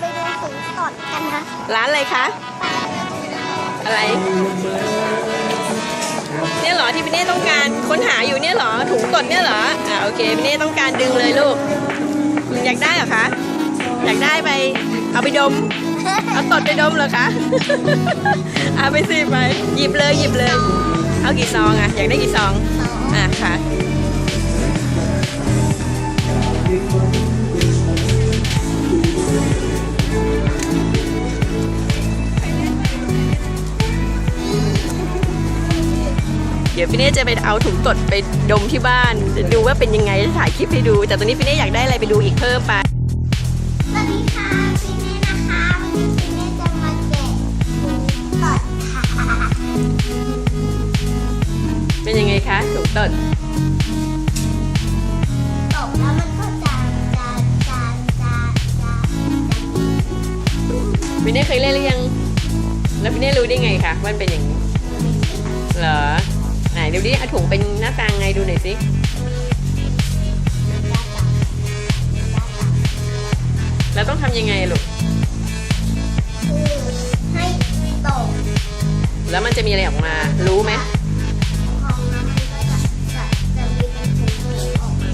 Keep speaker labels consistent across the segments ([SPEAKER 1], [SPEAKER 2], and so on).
[SPEAKER 1] ไปดูถุงตดกันนะ
[SPEAKER 2] ร้านอะไรคะ อะไร เนี่ยเหรอที่พี่เน่ต้องการค้นหาอยู่เนี่ยเหรอถุงตดเนี่ยเหรอ อ่าโอเคพี่เน่ต้องการดึงเลยลูก อยากได้เหรอคะ อยากได้ไปเอาไปดม เอาตดไปดมเหรอคะ เอาไปสิไป หยิบเลยหยิบเลย เอากี่ซองอะอยากได้กี่ซอง อะค่ะ ดี๋ยวพี่เน่จะไปเอาถุงตดไปดมที่บ้าน ดูว่าเป็นยังไงจะถ่ายคลิปให้ดู แต่ตอนนี้พี่เน่อยากได้อะไรไปดูอีกเพิ่มไป
[SPEAKER 1] สวัสดีค่ะพี่เน่นะคะวันนี้พี่เน่จะมาแกะถุงตดค่ะ
[SPEAKER 2] เป็นยังไงคะถุงตด
[SPEAKER 1] ตบแล้วมันก็จะจะจะจะจะ
[SPEAKER 2] พี่เน่เคยเล่นหรือยัง แล้วพี่เน่รู้ได้ไงคะว่ามันเป็นอย่างนี้เหรอ ไหนดูดิเอาถุงเป็นหน้าตาไงดูหน่อยสิแล้วต้องทำยังไงลูก
[SPEAKER 1] คือให้ตบ
[SPEAKER 2] แล้วมันจะมีอะไรออกมา รู้ไหม
[SPEAKER 1] ของน้ำมันก็จะจะจะมีเป็นถุงมือออกมา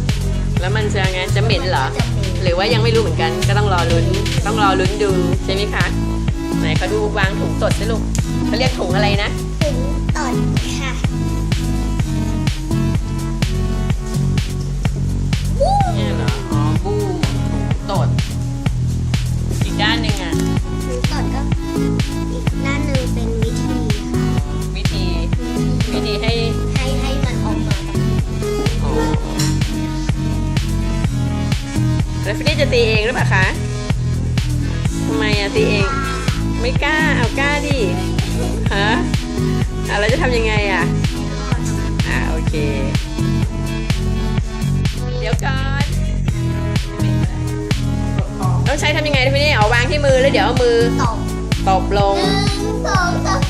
[SPEAKER 2] แล้วมันจะไงจะเหม็นเหรอ
[SPEAKER 1] จะเป็น
[SPEAKER 2] หรือว่ายังไม่รู้เหมือนกันก็ต้องรอลุ้น ต้องรอลุ้นดูใช่ไหมคะ ไหนเขาดูวางถุงตดสิลูกเขาเรียกถุงอะไรนะ
[SPEAKER 1] ถุงตด
[SPEAKER 2] ตี
[SPEAKER 1] เอ
[SPEAKER 2] งหรือเปล่าคะทำไมอะตีเอง ไม่กล้าเอากล้าดิฮะอะแล้วจะทำยังไงอะอ่าโอเค เดี๋ยวก่อนต้องใช้ทำยังไงนะพี่นี่เอาวางที่มือแล้วเดี๋ยวเอามือ
[SPEAKER 1] ตบ
[SPEAKER 2] ตบลง
[SPEAKER 1] หนึ่งสองสาม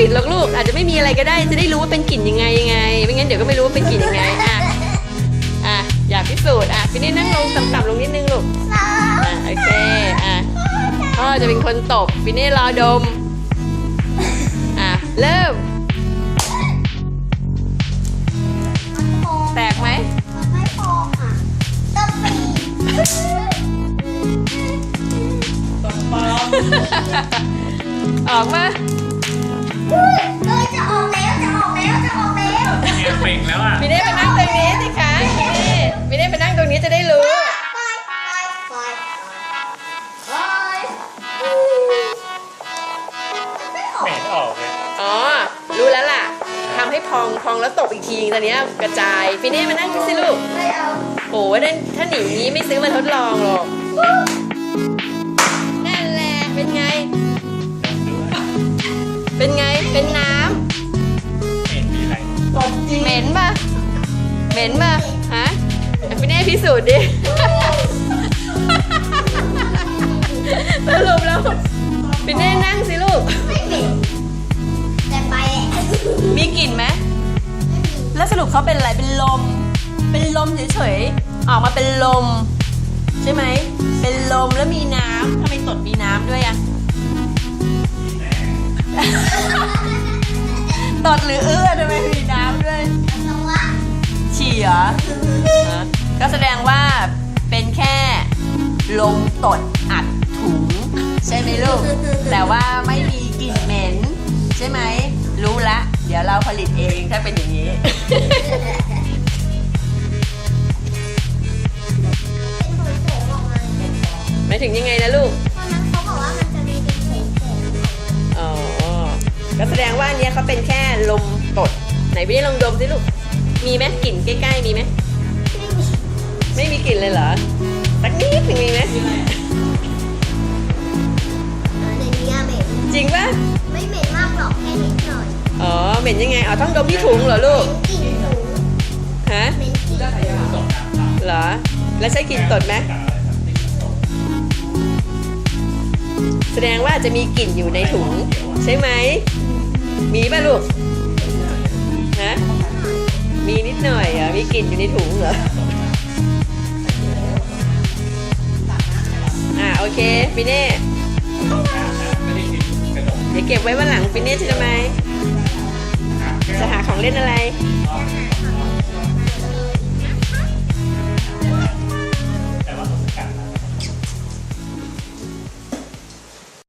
[SPEAKER 2] ปิดหรอกลูก อาจจะไม่มีอะไรก็ได้ จะได้รู้ว่าเป็นกลิ่นยังไงยังไง ไม่งั้นเดี๋ยวก็ไม่รู้ว่าเป็นกลิ่นยังไง อะ อะ อยากพิสูจน์ อะพี่นี่นั่งลงต่ำๆลงนิดนึงลูก
[SPEAKER 1] สาม
[SPEAKER 2] อะโอเค อะพ่อจะเป็นคนตบพี่นี่รอดม อะ เริ่ม
[SPEAKER 1] มันพอง
[SPEAKER 2] แตกไหม
[SPEAKER 1] มันไม่พองอะต้องปี
[SPEAKER 2] ออกมา
[SPEAKER 1] เฮ้ยเฮ้ยจะออกแล้วจะออกแล้วจะออกแล้ว
[SPEAKER 3] เนี่ยเป่งแล้วอะ
[SPEAKER 2] พี่นี่ไปนั่งตรงนี้สิคะพี่นี่พี่นี่ไปนั่งตรงนี้จะได้รู้
[SPEAKER 1] ไปไปไปไปไม่ออก
[SPEAKER 3] เหม็นออกเลย
[SPEAKER 2] อ๋อ รู้แล้วล่ะทำให้พองพองแล้วตบอีกทีตอนเนี้ยกระจายพี่นี่มานั่งสิลูก
[SPEAKER 1] ไม่เอา
[SPEAKER 2] โอ้ยถ้าหนีนี้ไม่ซื้อมาทดลองหรอก นั่นแหละเป็นไง เป็นไง เป็นน้
[SPEAKER 3] เหม็นมีอะไรำ
[SPEAKER 2] เหม็นปะเหม็นปะฮะอะพี่เน่พิสูจน์ดิ สรุปแล้วพี่เน่นั่งสิลูก
[SPEAKER 1] ไม่เหม็นแต่ไปแหละ
[SPEAKER 2] มีกลิ่นไหม แล้วสรุปเขาเป็นอะไร เป็นลม เป็นลมเฉยๆ ออกมาเป็นลม ใช่ไหม เป็นลมแล้วมีน้ำทำไมตดมีน้ำ ด้วยอะตดหรือเอื้อทำไมมีน้ำด้วย
[SPEAKER 1] ตรงว่า
[SPEAKER 2] ฉี่เหรอฮะก็แสดงว่าเป็นแค่ลมตดอัดถุง ใช่ไหมลูก แต่ว่าไม่มีกลิ่นเหม็น ใช่ไหม รู้ละ เดี๋ยวเราผลิตเองถ้าเป็นอย่างนี้
[SPEAKER 1] เป็นผงผงออกมา
[SPEAKER 2] หมายถึงยังไงนะลูก
[SPEAKER 1] ก็
[SPEAKER 2] แสดงว่าอันเนี้ยเขาเป็นแค่ลมตด ไหนพี่ได้ลองดมสิลูก มีไหมกลิ่นใกล้ๆมีไหม
[SPEAKER 1] ไม่มี
[SPEAKER 2] ไม่มีกลิ่นเลยเหรอ สักนิดหนึ่งมีไหม
[SPEAKER 1] เออในนี้อะเหม็น
[SPEAKER 2] จริงปะ
[SPEAKER 1] ไม่เหม็นมากหรอกแค่นิดหน่อย
[SPEAKER 2] อ๋อ เหม็นยังไง อ๋อ ต้องดมที่ถุงเหรอลูก
[SPEAKER 1] เหม็นกลิ่นถุง
[SPEAKER 2] ฮะ
[SPEAKER 1] เหม็นกลิ่นถุง
[SPEAKER 2] เหรอ แล้วใช้กลิ่นตดไหม แสดงว่าจะมีกลิ่นอยู่ในถุง ใช่ไหม มีป่ะลูก ฮะ มีนิดหน่อยเหรอ มีกลิ่นอยู่ในถุงเหรอ อ่าโอ
[SPEAKER 3] เคปีเน่
[SPEAKER 2] เดี๋ยวเก็บไว้วันหลังปีเน่ใช่ไหมจะหาของเล่นอะไร